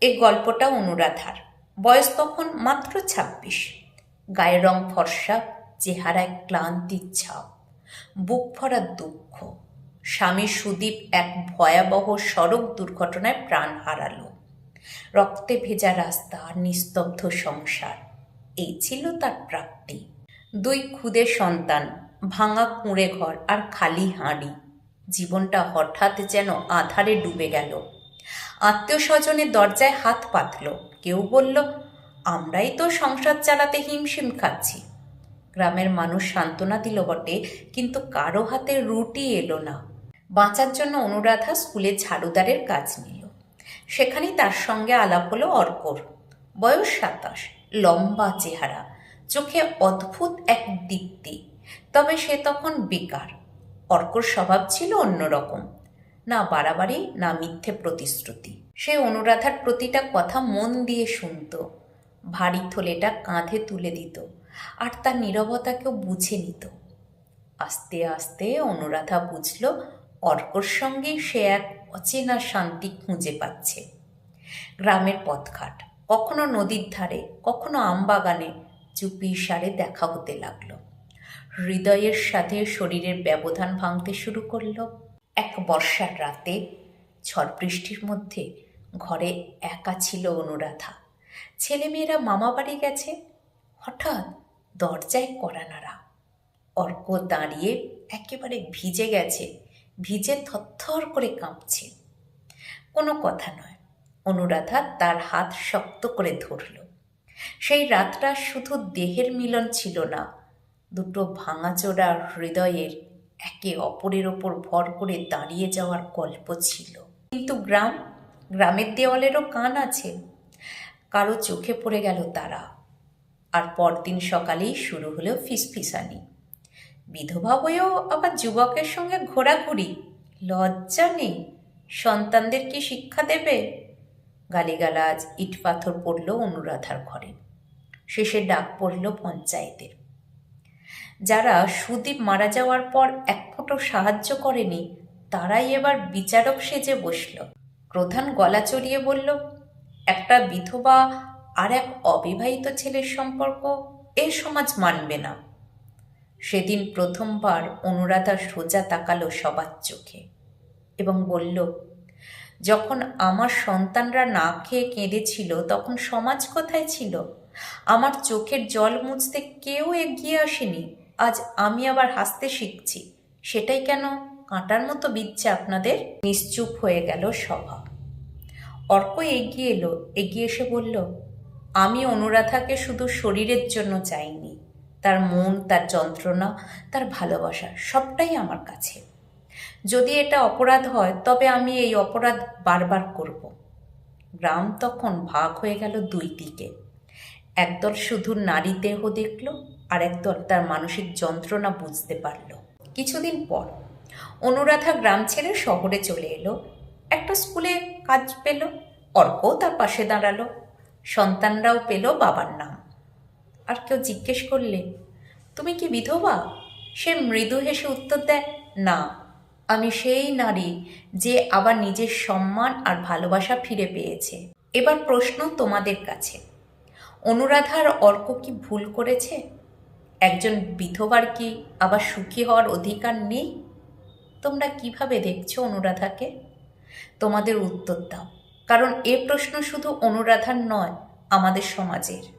এই গল্পটা অনুরাধার। বয়স তখন মাত্র ছাব্বিশ। গায়ের রং ফর্সা চেহারায় ক্লান্তির ছাপ, বুক ভরা দুঃখ। স্বামী সুদীপ এক ভয়াবহ সড়ক দুর্ঘটনায় প্রাণ হারালো। রক্তে ভেজা রাস্তা, নিস্তব্ধ সংসার, এই ছিল তার প্রাপ্তি। দুই খুদে সন্তান, ভাঙা কুঁড়ে ঘর আর খালি হাঁড়ি। জীবনটা হঠাৎ যেন আধারে ডুবে গেল। আত্মীয় স্বজনের দরজায় হাত পাতল। কেউ বলল, আমরাই তো সংসার চালাতে হিমশিম খাচ্ছি। গ্রামের মানুষ সান্ত্বনা দিল বটে, কিন্তু কারও হাতে রুটি এলো না। বাঁচার জন্য অনুরাধা স্কুলে ঝাড়ুদারের কাজ নিল। সেখানেই তার সঙ্গে আলাপ হলো অর্কর। বয়স সাতাশ, লম্বা চেহারা, চোখে অদ্ভুত এক দীপ্তি, তবে সে তখন বেকার। অর্কর স্বভাব ছিল অন্যরকম। না বাড়াবাড়ি, না মিথ্যে প্রতিশ্রুতি। সে অনুরাধার প্রতিটা কথা মন দিয়ে শুনত। ভারী থলেটা কাঁধে তুলে দিত আর তার নীরবতাকেও বুঝে নিত। আস্তে আস্তে অনুরাধা বুঝল, অর্কর সঙ্গে সে এক অচেনা শান্তি খুঁজে পাচ্ছে। গ্রামের পথঘাট, কখনো নদীর ধারে, কখনো আমবাগানে চুপি সারে দেখা হতে লাগল। হৃদয়ের সাথে শরীরের ব্যবধান ভাঙতে শুরু করল। এক বর্ষার রাতে ঝড় বৃষ্টির মধ্যে ঘরে একা ছিল অনুরাধা। ছেলেমেয়েরা মামা বাড়ি গেছে। হঠাৎ দরজায় কড়া নাড়া। অর্ক দাঁড়িয়ে একেবারে ভিজে গেছে, ভিজে থরথর করে কাঁপছে। কোনো কথা নয়, অনুরাধা তার হাত শক্ত করে ধরল। সেই রাতটা শুধু দেহের মিলন ছিল না, দুটো ভাঙাচোরা হৃদয়ের একে অপরের ওপর ভর করে দাঁড়িয়ে যাওয়ার গল্প ছিল। কিন্তু গ্রাম, গ্রামের দেওয়ালেরও কান আছে। কারও চোখে পড়ে গেল তারা। আর পরদিন সকালেই শুরু হলো ফিসফিসানি। বিধবা হয়েও আবার যুবকের সঙ্গে ঘোরাঘুরি। লজ্জা নেই। সন্তানদের কি শিক্ষা দেবে? গালিগালাজ ইট পাথর পড়ল অনুরাধার ঘরে। শেষে ডাক পড়ল পঞ্চায়েতের। যারা সুদীপ মারা যাওয়ার পর এক ফোঁটো সাহায্য করেনি, তারাই এবার বিচারক সেজে বসল। প্রধান গলা চড়িয়ে বলল, একটা বিধবা আর এক অবিবাহিত ছেলের সম্পর্ক এ সমাজ মানবে না। সেদিন প্রথমবার অনুরাধা সোজা তাকালো সবার চোখে এবং বলল, যখন আমার সন্তানরা না খেয়ে কেঁদেছিল, তখন সমাজ কোথায় ছিল? আমার চোখের জল মুছতে কেউ এগিয়ে আসেনি। আজ আমি আবার হাসতে শিখছি। সেটাই কেন? কাঁটার মতো বিচ্ছে আপনাদের। নিশ্চুপ হয়ে গেল সভা। অর্ক এগিয়ে এলো। এগিয়ে এসে বলল, আমি অনুরাধাকে শুধু শরীরের জন্য চাইনি। তার মন, তার যন্ত্রণা, তার ভালোবাসা সবটাই আমার কাছে। যদি এটা অপরাধ হয়, তবে আমি এই অপরাধ বারবার করব। গ্রাম তখন ভাগ হয়ে গেল দুই দিকে। একদল শুধু নারী দেহ দেখল আর একদল তার মানসিক যন্ত্রণা বুঝতে পারল। কিছুদিন পর অনুরাধা গ্রাম ছেড়ে শহরে চলে এলো। একটা স্কুলে কাজ পেল, অর্কও তার পাশে দাঁড়াল, সন্তানরাও পেল বাবার নাম। আর কেউ জিজ্ঞেস করলে, তুমি কি বিধবা? সে মৃদু হেসে উত্তর দেয়, না, আমি সেই নারী যে আবার নিজের সম্মান আর ভালোবাসা ফিরে পেয়েছে। এবার প্রশ্ন তোমাদের কাছে। অনুরাধার অর্ক কি ভুল করেছে? একজন বিধবার কি আবার সুখী হওয়ার অধিকার নেই? তোমরা কীভাবে দেখছ অনুরাধাকে? তোমাদের উত্তর দাও। কারণ এ প্রশ্ন শুধু অনুরাধার নয়, আমাদের সমাজের।